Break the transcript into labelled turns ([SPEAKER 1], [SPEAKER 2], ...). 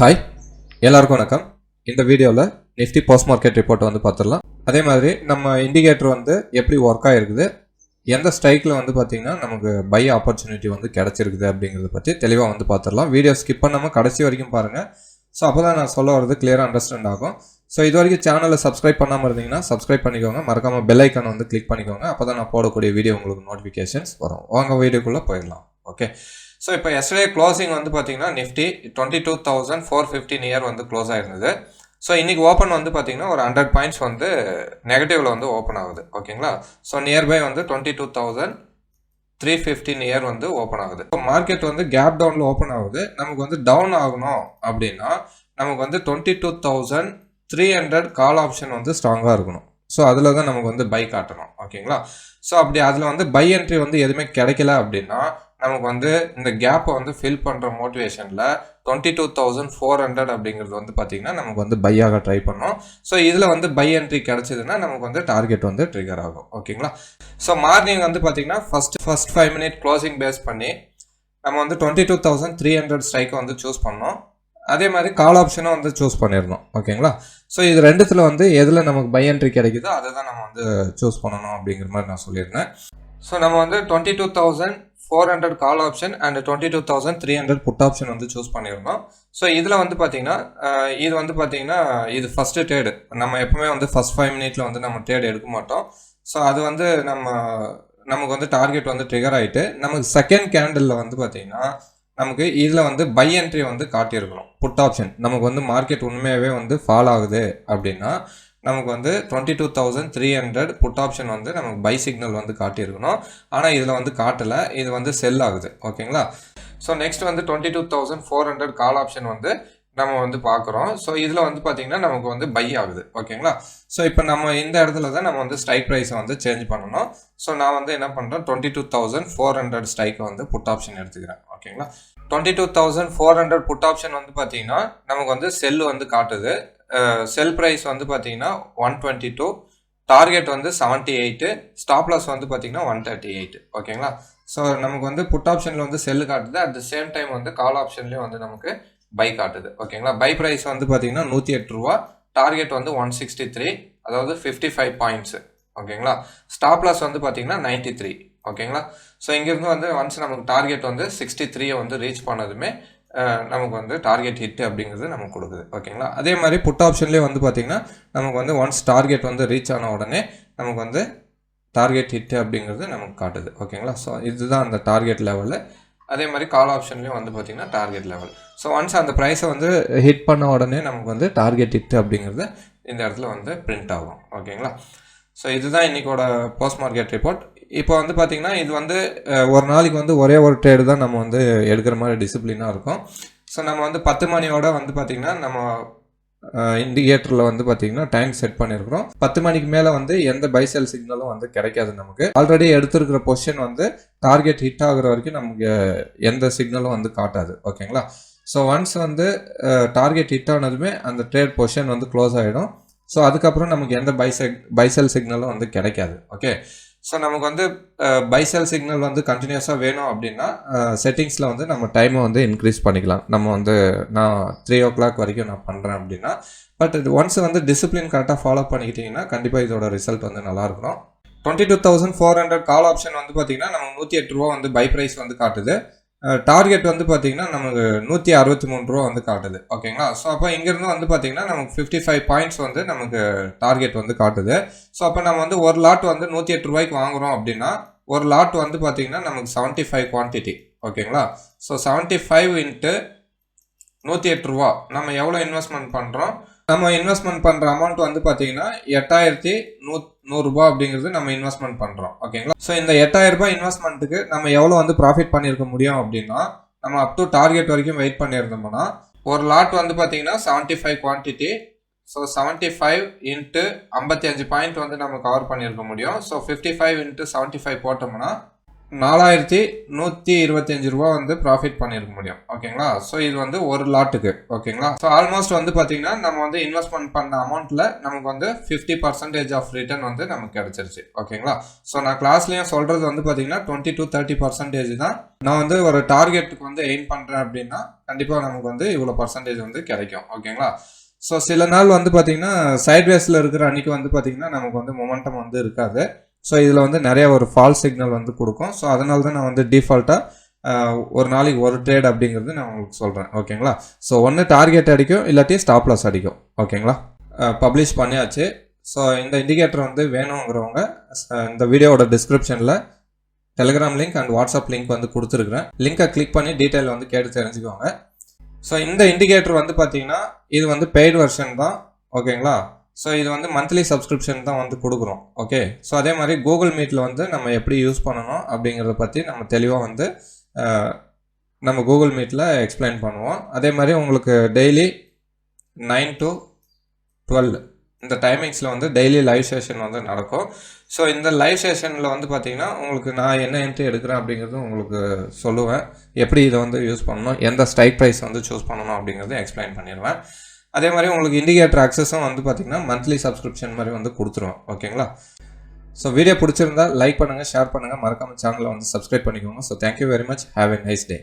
[SPEAKER 1] Hi எல்லாருக்கும் வணக்கம். இந்த வீடியோவில் நிஃப்டி போஸ்ட் மார்க்கெட் ரிப்போர்ட் வந்து பார்த்துடலாம் அதே மாதிரி நம்ம இண்டிகேட்டர் வந்து எப்படி ஒர்க் ஆகிருக்குது எந்த ஸ்ட்ரைக்கில் வந்து பார்த்திங்கன்னா நமக்கு பை ஆப்பர்ச்சுனிட்டி வந்து கிடச்சிருக்குது அப்படிங்கிறத பற்றி தெளிவாக வந்து பார்த்துடலாம் வீடியோ ஸ்கிப் பண்ணாமல் கடைசி வரைக்கும் பாருங்கள் ஸோ அப்போ தான் நான் சொல்ல வரது கிளியராக அண்டர்ஸ்டாண்ட் ஆகும். ஸோ இது வரைக்கும் சேனலை சப்ஸ்கிரைப் பண்ணாமல் இருந்தீங்கன்னா சப்ஸ்கிரைப் பண்ணிக்கோங்க. மறக்காமல் பெல் ஐக்கான் வந்து கிளிக் பண்ணிக்கோங்க. அப்போ தான் நான் போடக்கூடிய வீடியோ உங்களுக்கு நோட்டிஃபிகேஷன்ஸ் வரும். வாங்க வீடியோக்குள்ளே போயிடலாம். ஓகே ஸோ இப்போ எஸ்டே க்ளோசிங் வந்து பார்த்தீங்கன்னா Nifty twenty two thousand four fifteen year வந்து க்ளோஸ் ஆயிருந்தது. ஸோ இன்னைக்கு ஓப்பன் வந்து பார்த்தீங்கன்னா ஒரு ஹண்ட்ரட் பாயிண்ட்ஸ் வந்து நெகட்டிவ்ல வந்து ஓப்பன் ஆகுது. ஓகேங்களா ஸோ நியர்பை வந்து twenty two thousand three fifteen year வந்து ஓப்பன் ஆகுது. இப்போ மார்க்கெட் வந்து கேப் டவுனில் ஓப்பன் ஆகுது. நமக்கு வந்து டவுன் ஆகணும் அப்படின்னா நமக்கு வந்து twenty two thousand three hundred call option வந்து ஸ்ட்ராங்காக இருக்கணும். ஸோ அதில் தான் நமக்கு வந்து பை காட்டணும். ஓகேங்களா ஸோ அப்படி அதில் வந்து பை என்ட்ரி வந்து எதுவுமே கிடைக்கல அப்படின்னா நமக்கு வந்து இந்த கேப்பை வந்து ஃபில் பண்ணுற மோட்டிவேஷனில் twenty two thousand four hundred அப்படிங்கிறது வந்து பார்த்தீங்கன்னா நமக்கு வந்து பையாக ட்ரை பண்ணோம். ஸோ இதில் வந்து பை என்ட்ரி கிடச்சிதுன்னா நமக்கு வந்து டார்கெட் வந்து ட்ரிகர் ஆகும். ஓகேங்களா ஸோ மார்னிங் வந்து பார்த்தீங்கன்னா first first five minute closing base பண்ணி நம்ம வந்து twenty two thousand three hundred ஸ்ட்ரைக்கை வந்து சூஸ் பண்ணோம். அதே மாதிரி கால் ஆப்ஷனும் வந்து சூஸ் பண்ணியிருந்தோம் ஓகேங்களா ஸோ இது ரெண்டுத்தில் வந்து எதில் நமக்கு பை என்ட்ரி கிடைக்குதோ அதை தான் நம்ம வந்து சூஸ் பண்ணணும் அப்படிங்கிற மாதிரி நான் சொல்லியிருந்தேன். ஸோ நம்ம வந்து twenty two thousand four hundred call option and twenty two thousand three hundred put option வந்து சூஸ் பண்ணியிருந்தோம். ஸோ இதில் வந்து பார்த்தீங்கன்னா இது வந்து பார்த்தீங்கன்னா இது ஃபஸ்ட்டு ட்ரேடு நம்ம எப்பவுமே வந்து ஃபஸ்ட் ஃபைவ் மினிட்ல வந்து நம்ம ட்ரேட் எடுக்க மாட்டோம். ஸோ அது வந்து நம்ம நமக்கு வந்து டார்கெட் வந்து ட்ரிகர் ஆகிட்டு நமக்கு செகண்ட் கேண்டலில் வந்து பார்த்தீங்கன்னா நமக்கு இதில் வந்து பை என்ட்ரி வந்து காட்டியிருக்கணும் புட் ஆப்ஷன் நமக்கு வந்து மார்க்கெட் உண்மையாகவே வந்து ஃபால் ஆகுது அப்படின்னா நமக்கு வந்து twenty two thousand three hundred put option வந்து நமக்கு பை சிக்னல் வந்து காட்டியிருக்கணும். ஆனால் இதில் வந்து காட்டலை. இது வந்து செல் ஆகுது. ஓகேங்களா? ஸோ நெக்ஸ்ட் வந்து twenty two thousand four hundred call option வந்து நம்ம வந்து பார்க்குறோம். ஸோ இதில் வந்து பார்த்தீங்கன்னா நமக்கு வந்து பை ஆகுது. ஓகேங்களா? ஸோ இப்போ நம்ம இந்த இடத்துல தான் நம்ம வந்து ஸ்ட்ரைக் ப்ரைஸை வந்து சேஞ்ச் பண்ணணும். ஸோ நான் வந்து என்ன பண்ணுறேன் twenty two thousand four hundred ஸ்ட்ரைக்கை வந்து புட் ஆப்ஷன் எடுத்துக்கிறேன். ஓகேங்களா? Twenty two thousand four hundred put option வந்து பார்த்தீங்கன்னா நமக்கு வந்து செல் வந்து காட்டுது. செல் ப்ரைஸ் வந்து பார்த்தீங்கன்னா ஒன் டுவெண்ட்டி டூ டார்கெட் வந்து செவன்ட்டி எயிட்டு ஸ்டாப் லாஸ் வந்து பார்த்தீங்கன்னா ஒன் தேர்ட்டி எயிட் ஓகேங்களா ஸோ நமக்கு வந்து புட் ஆப்ஷனில் வந்து செல் காட்டுது. அட் த சேம் டைம் வந்து கால் ஆப்ஷன்லேயும் வந்து நமக்கு பை காட்டுது ஓகேங்களா பை ப்ரைஸ் வந்து பார்த்தீங்கன்னா நூற்றி எட்டு ரூபா டார்கெட் வந்து ஒன் சிக்ஸ்டி த்ரீ அதாவது ஃபிஃப்டி ஃபைவ் பாயிண்ட்ஸு ஓகேங்களா ஸ்டாப் லாஸ் வந்து பார்த்தீங்கன்னா நைன்ட்டி த்ரீ ஓகேங்களா ஸோ இங்கேருந்து வந்து ஒன்ஸ் நமக்கு டார்கெட் வந்து சிக்ஸ்டி த்ரீயை வந்து ரீச் பண்ணதுமே நமக்கு வந்து டார்கெட் ஹிட் அப்படிங்கிறது நமக்கு கொடுக்குது. ஓகேங்களா அதே மாதிரி புட் ஆப்ஷன்லேயே வந்து பார்த்திங்கன்னா நமக்கு வந்து ஒன்ஸ் டார்கெட் வந்து ரீச் ஆன உடனே நமக்கு வந்து டார்கெட் ஹிட் அப்படிங்கிறது நமக்கு காட்டுது. ஓகேங்களா ஸோ இதுதான் அந்த டார்கெட் லெவலு அதே மாதிரி கால் ஆப்ஷன்லேயும் வந்து பார்த்தீங்கன்னா டார்கெட் லெவல் ஸோ ஒன்ஸ் அந்த ப்ரைஸை வந்து ஹிட் பண்ண உடனே நமக்கு வந்து டார்கெட் ஹிட் அப்படிங்கிறது இந்த இடத்துல வந்து பிரிண்ட் ஆகும். ஓகேங்களா ஸோ இதுதான் இன்னைக்கோட போஸ்ட் மார்க்கெட் ரிப்போர்ட் இப்போ வந்து பார்த்தீங்கன்னா இது வந்து ஒரு நாளைக்கு வந்து ஒரே ஒரு ட்ரேடு தான் நம்ம வந்து எடுக்கிற மாதிரி டிசிப்ளினாக இருக்கும். ஸோ நம்ம வந்து பத்து மணியோட வந்து பார்த்திங்கன்னா நம்ம இண்டிகேட்டரில் வந்து பார்த்தீங்கன்னா டைம் செட் பண்ணியிருக்கிறோம் பத்து மணிக்கு மேலே வந்து எந்த பைசெல் சிக்னலும் வந்து கிடைக்காது நமக்கு. ஆல்ரெடி எடுத்திருக்கிற பொசிஷன் வந்து டார்கெட் ஹிட் ஆகுற வரைக்கும் நமக்கு எந்த சிக்னலும் வந்து காட்டாது. ஓகேங்களா ஸோ ஒன்ஸ் வந்து டார்கெட் ஹிட் ஆனதுமே அந்த ட்ரேட் பொசிஷன் வந்து க்ளோஸ் ஆகிடும் ஸோ அதுக்கப்புறம் நமக்கு எந்த பைசெக் பைசெல் சிக்னலும் வந்து கிடைக்காது. ஓகே ஸோ நமக்கு வந்து பைசல் சிக்னல் வந்து கண்டினியூஸாக வேணும் அப்படின்னா செட்டிங்ஸில் வந்து நம்ம டைமை வந்து இன்க்ரீஸ் பண்ணிக்கலாம். நம்ம வந்து நான் த்ரீ ஓ கிளாக் வரைக்கும் நான் பண்ணுறேன் அப்படின்னா பட் இது ஒன்ஸ் வந்து டிசிப்ளின் கரெக்டாக ஃபாலோ பண்ணிக்கிட்டிங்கன்னா கண்டிப்பாக இதோட ரிசல்ட் வந்து நல்லாயிருக்கும் twenty two thousand four hundred call option வந்து பார்த்தீங்கன்னா நம்ம நூற்றி எட்டு ரூபா வந்து பை ப்ரைஸ் வந்து காட்டுது. டார்கெட் வந்து பார்த்தீங்கன்னா நமக்கு நூற்றி அறுபத்தி மூணு ரூபா வந்து காட்டுது. ஓகேங்களா ஸோ அப்போ இங்கேருந்து வந்து பார்த்தீங்கன்னா நமக்கு ஃபிஃப்டி ஃபைவ் பாயிண்ட்ஸ் வந்து நமக்கு டார்கெட் வந்து காட்டுது. ஸோ அப்போ நம்ம வந்து ஒரு லாட் வந்து நூற்றி எட்டு ரூபாய்க்கு வாங்குறோம் அப்படின்னா ஒரு லாட் வந்து பார்த்தீங்கன்னா நமக்கு செவன்ட்டி ஃபைவ் குவான்டிட்டி ஓகேங்களா ஸோ செவன்ட்டி ஃபைவ் இன்ட்டு நூற்றி எட்டு ரூபா நம்ம எவ்வளோ இன்வெஸ்ட்மெண்ட் பண்ணுறோம் நம்ம இன்வெஸ்ட்மெண்ட் பண்ணுற அமௌண்ட் வந்து பார்த்தீங்கன்னா எட்டாயிரத்தி நூ நூறுரூபா அப்படிங்கிறது நம்ம இன்வெஸ்ட்மெண்ட் பண்ணுறோம் ஓகேங்களா ஸோ இந்த எட்டாயிரரூபா இன்வெஸ்ட்மெண்ட்டுக்கு நம்ம எவ்வளோ வந்து ப்ராஃபிட் பண்ணியிருக்க முடியும் அப்படின்னா நம்ம அப் டு டார்கெட் வரைக்கும் வெயிட் பண்ணியிருந்தோம்னா ஒரு லாட் வந்து பார்த்தீங்கன்னா seventy five quantity so seventy five into ஐம்பத்தி அஞ்சு பாயிண்ட் வந்து நம்ம கவர் பண்ணியிருக்க முடியும். So fifty five into seventy five போட்டோம்னா நாலாயிரத்தி நூற்றி இருபத்தஞ்சு ரூபா வந்து ப்ராஃபிட் பண்ணியிருக்க முடியும். ஓகேங்களா ஸோ இது வந்து ஒரு லாட்டுக்கு ஓகேங்களா ஸோ ஆல்மோஸ்ட் வந்து பார்த்தீங்கன்னா நம்ம வந்து இன்வெஸ்ட்மெண்ட் பண்ண அமௌண்ட்டில் நமக்கு வந்து ஃபிஃப்டி பர்சன்டேஜ் ஆஃப் ரிட்டர்ன் வந்து நமக்கு கிடைச்சிருச்சு. ஓகேங்களா ஸோ நான் கிளாஸ்லேயும் சொல்கிறது வந்து பார்த்தீங்கன்னா டுவெண்ட்டி டு தேர்ட்டி பர்சன்டேஜ் தான். நான் வந்து ஒரு டார்கெட்டுக்கு வந்து எய்ம் பண்ணுறேன் அப்படின்னா கண்டிப்பாக நமக்கு வந்து இவ்வளோ பர்சன்டேஜ் வந்து கிடைக்கும். ஓகேங்களா ஸோ சில நாள் வந்து பார்த்தீங்கன்னா சைட்வேஸில் இருக்கிற அன்னைக்கு வந்து பார்த்தீங்கன்னா நமக்கு வந்து மொமெண்டம் வந்து இருக்காது. ஸோ இதில் வந்து நிறைய ஒரு ஃபால்ஸ் சிக்னல் வந்து கொடுக்கும். ஸோ அதனால தான் நான் வந்து டிஃபால்ட்டாக ஒரு நாளைக்கு ஒரு ட்ரேட் அப்படிங்கிறது நான் உங்களுக்கு சொல்கிறேன் ஓகேங்களா ஸோ ஒன்று டார்கெட் அடிக்கும் இல்லாட்டி ஸ்டாப் லாஸ் அடிக்கும். ஓகேங்களா பப்ளிஷ் பண்ணியாச்சு. ஸோ இந்த இண்டிகேட்டர் வந்து வேணுங்கிறவங்க இந்த வீடியோவோட டிஸ்கிரிப்ஷனில் Telegram link and WhatsApp link வந்து கொடுத்துருக்குறேன். லிங்கை கிளிக் பண்ணி டீட்டெயில் வந்து கேட்டு தெரிஞ்சுக்கோங்க. ஸோ இந்த இண்டிகேட்டர் வந்து பார்த்தீங்கன்னா இது வந்து பெய்டு வெர்ஷன் தான். ஓகேங்களா ஸோ இது வந்து மந்த்லி சப்ஸ்கிரிப்ஷன் தான் வந்து கொடுக்குறோம். ஓகே ஸோ அதே மாதிரி கூகுள் மீட்டில் வந்து நம்ம எப்படி யூஸ் பண்ணணும் அப்படிங்கிறத பற்றி நம்ம தெளிவாக வந்து நம்ம கூகுள் மீட்டில் எக்ஸ்பிளைன் பண்ணுவோம். அதே மாதிரி உங்களுக்கு டெய்லி நைன் டு டுவெல் இந்த டைமிங்ஸில் வந்து டெய்லி லைவ் செஷன் வந்து நடக்கும். ஸோ இந்த லைவ் செஷனில் வந்து பார்த்திங்கன்னா உங்களுக்கு நான் என்ன என்ட்ரி எடுக்கிறேன் அப்படிங்கிறது உங்களுக்கு சொல்லுவேன். எப்படி இதை வந்து யூஸ் பண்ணணும்? எந்த ஸ்ட்ரைக் ப்ரைஸ் வந்து சூஸ் பண்ணணும் அப்படிங்கிறத எக்ஸ்பிளைன் பண்ணிடுவேன். அதே மாதிரி உங்களுக்கு இண்டிகேட்டர் அக்சஸும் வந்து பார்த்தீங்கன்னா மந்த்லி சப்ஸ்கிரிப்ஷன் மாதிரி வந்து கொடுத்துருவோம் ஓகேங்களா ஸோ வீடியோ பிடிச்சிருந்தா லைக் பண்ணுங்கள் ஷேர் பண்ணுங்கள் மறக்காம சேனலை வந்து சப்ஸ்கிரைப் பண்ணிக்கோங்க. So thank you very much have a nice day